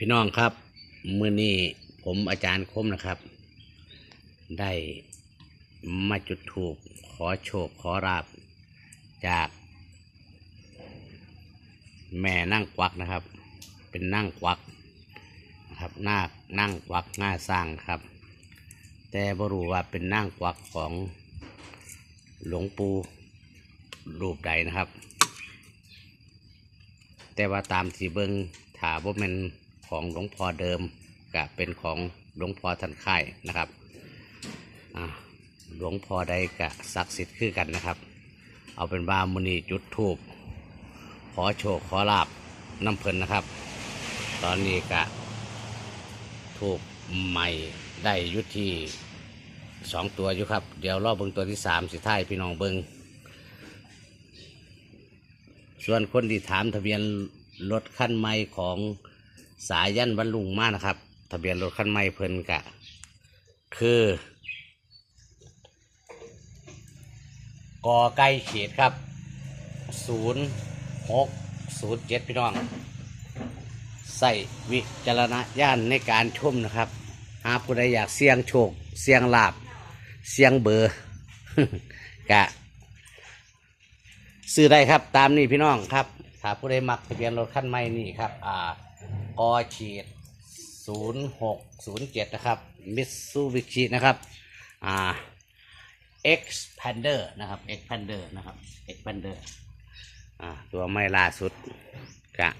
พี่น้องครับมื่อนี้ผมอาจารย์คมนะครับ ได้มาจุดถูกขอโชคขอราบจาก แม่นั่งกวักนะครับ เป็นนั่งกวักนะครับน้านั่งกวักหน้าสร้างครับ แต่บรู้ว่าเป็นนั่งกวักของหลวงปู่รูปใดนะครับ แต่ว่าตามที่เบิงถาว่าเป็น ของหลวงพ่อเดิมกับเป็นของหลวงพ่อทันค่ายนะครับหลวงพ่อใดกะศักดิ์สิทธิ์คือกันนะครับ เอาเป็นว่ามุนีจุดทูบขอโชคขอลาบน้ำเพลินนะครับ ตอนนี้กะทูบใหม่ได้ยุทที่สองตัวอยู่ครับ เดี๋ยวรอบเบิงตัวที่สามสิท้ายพี่น้องเบิงส่วนคนที่ถามทะเบียนรถคันใหม่ของ สายยันบรรลุงมานะครับ ทะเบียนรถคันใหม่เพิ่นกะ คือกอไก่เขตครับศูนย์หกศูนย์เจ็ดพี่น้อง ใส่วิจารณญาณในการชมนะครับ หากผู้ใดอยากเสี่ยงโชค เสี่ยงลาบ เสี่ยงเบอร์กะซื้อได้ครับตามนี่พี่น้องครับถ้าผู้ใดมักทะเบียนรถคันใหม่นี่ครับ อ่า กอฉีดศูนย์หกศูนย์เจ็ดนะครับมิตซูบิชินะครับอ่า expander นะครับ expander นะครับ expander อ่าตัวไม่ล่าสุดกะ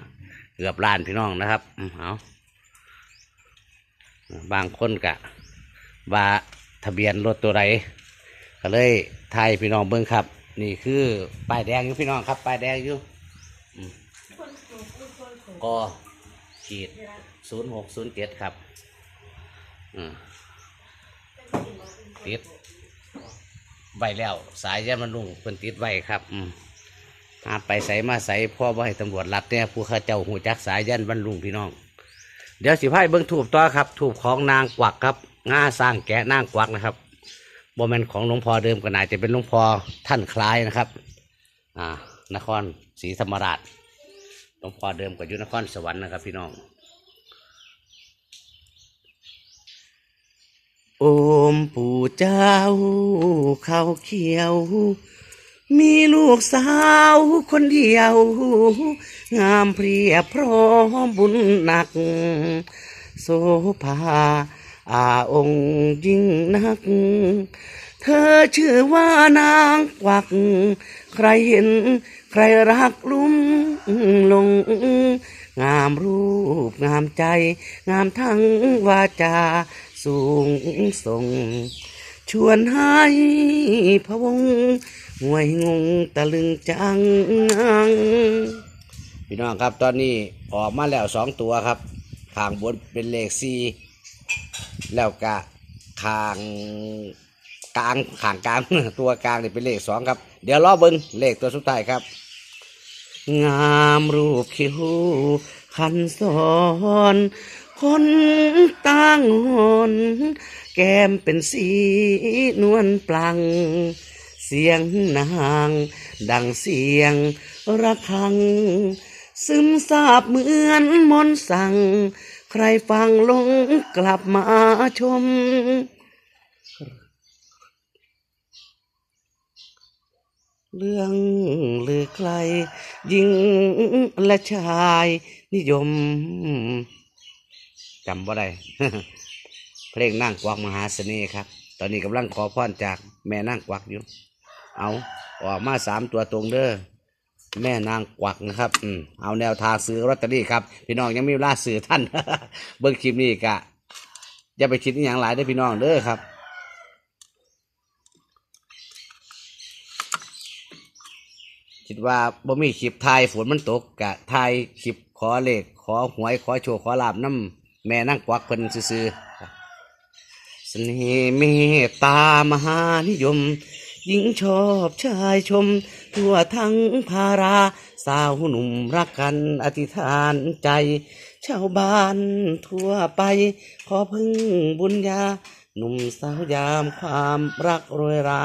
เกือบล้านพี่น้องนะครับอืมเอาบางคนกะว่าทะเบียนรถตัวใดก็เลยไทยพี่น้องเบิ้งครับ นี่คือป้ายแดงอยู่พี่น้องครับป้ายแดงอยู่ก็ ขีดศูนย์หกศูนย์เจ็ดครับติดไว้แล้ว สายยามันลุงเพิ่นติดไว้ครับ อืมหาไปใส่มาใส่พ่อบ่ให้ตำรวจรัดเนี่ยผู้ข้าเจ้าหูจักสายยันบรรลุงพี่น้อง เดี๋ยวสิพายเบิ้งถูกต่อครับถูกของนางกวักครับง่าสร้างแกะนางกวักนะครับโมเมนของหลวงพ่อเดิมก็น่าจะเป็นหลวงพ่อท่านคล้ายนะครับ อ่า นครศรีธรรมราช หลวงพ่อเดิมก็อยู่นครสวรรค์นะครับ พี่น้อง โอมปู่เจ้าเขาเขียว มีลูกสาวคนเดียว งามเพรียพร้อมบุญหนัก โสภา อาองค์ยิ่งนัก เธอชื่อว่านางกวัก ใครเห็น ใครรักลุ่มหลง งามรูปงามใจ งามทั้งวาจาสูงส่ง ชวนให้พะวงหวยงงตะลึงจัง พี่น้องครับตอนนี้ออกมาแล้วสองตัวครับข้างบนเป็นเลขสี่ แล้วกะข้างกลางขางกลางตัวกลางนี่เป็นเลขสองครับ เดี๋ยวรอเบิ้งเลขตัวสุดท้ายครับ งามรูปคิ้วคันสอนคนตั้งหนแก้มเป็นสีนวลปลัง เสียงนาง ดังเสียงระฆัง ซึมซาบเหมือนมนสั่ง ใครฟังลงกลับมาชม เรื่องลือใครหญิงและชายนิยมจำว่าได้เพลงนั่งกวักมหาเสน่ห์ครับ ตอนนี้กำลังขอพรจากแม่นั่งกวักอยู่ เอาออกมาสามตัวตรงเด้อ แม่นางกวักนะครับ อืมเอาแนวทางซื้อลอตเตอรี่ครับ พี่น้องยังมีเวลาซื้อท่าน เบิ่งคลิปนี้กะอย่าไปคิดอย่างหลายเด้พี่น้องเด้อครับคิดว่าบ่มีคลิปไทยฝนมันตกกะไทยคลิปขอเลขขอหวยขอโชคขอลาบน้ำแม่นั่งกวักเพิ่นซื่อๆเสน่ห์เมตตามหานิยม หญิงชอบชายชม ทั่วทั้งภารา สาวหนุ่มรักกันอธิษฐานใจ ชาวบ้านทั่วไป ขอพึ่งบุญญา หนุ่มสาวยามความรักโรยรา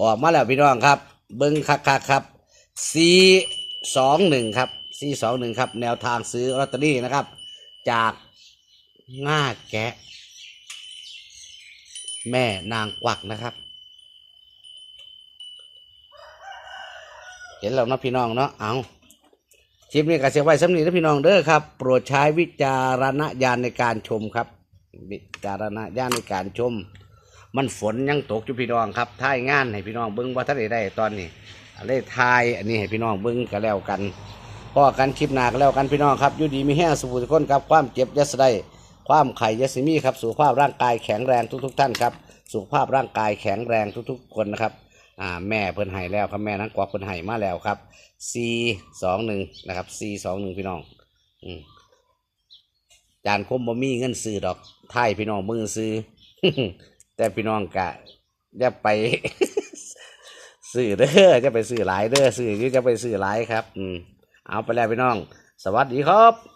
ออกมาแล้วพี่น้องครับ เบิ้งคักคักครับสี่สองหนึ่งครับสี่สองหนึ่งครับ แนวทางซื้อลอตเตอรี่นะครับ จากง่าแกะ แม่นางกวักนะครับ เห็นแล้วเนาะพี่น้องเนาะเอาคลิปนี้ก็เสียไว้สำนีนะพี่น้องเด้อครับ โปรดใช้วิจารณญาณในการชมครับ วิจารณญาณในการชม มันฝนยังตกอยู่พี่น้องครับท้ายงานให้พี่น้องเบิ้งว่าท่านได้ได้ตอนนี้เลยทายอันนี้ให้พี่น้องเบิ้งก็แล้วกันพ่อกันคลิปหนาก็แล้วกันพี่น้องครับอยู่ดีมีแห้งสุขทุกคนครับความเจ็บยาสได้ความไข่ยาสิมีครับสุขภาพร่างกายแข็งแรงทุก ๆ ท่านครับสุขภาพร่างกายแข็งแรงทุก ๆ คนนะครับ อ่าแม่เพิ่นให้แล้วครับแม่นังกวักเพิ่นให้มาแล้วครับ C สองหนึ่งนะครับ C สองหนึ่งพี่น้อง อืมจานคมบ่มีเงินซื้อดอกไทยพี่น้องมือซื้อ แต่พี่น้องกะอย่าไป ซื้อเด้อจะไปซื้อหลายเด้อซื้อหรือจะไปซื้อหลายครับ อืมเอาไปแล้วพี่น้อง สวัสดีครับ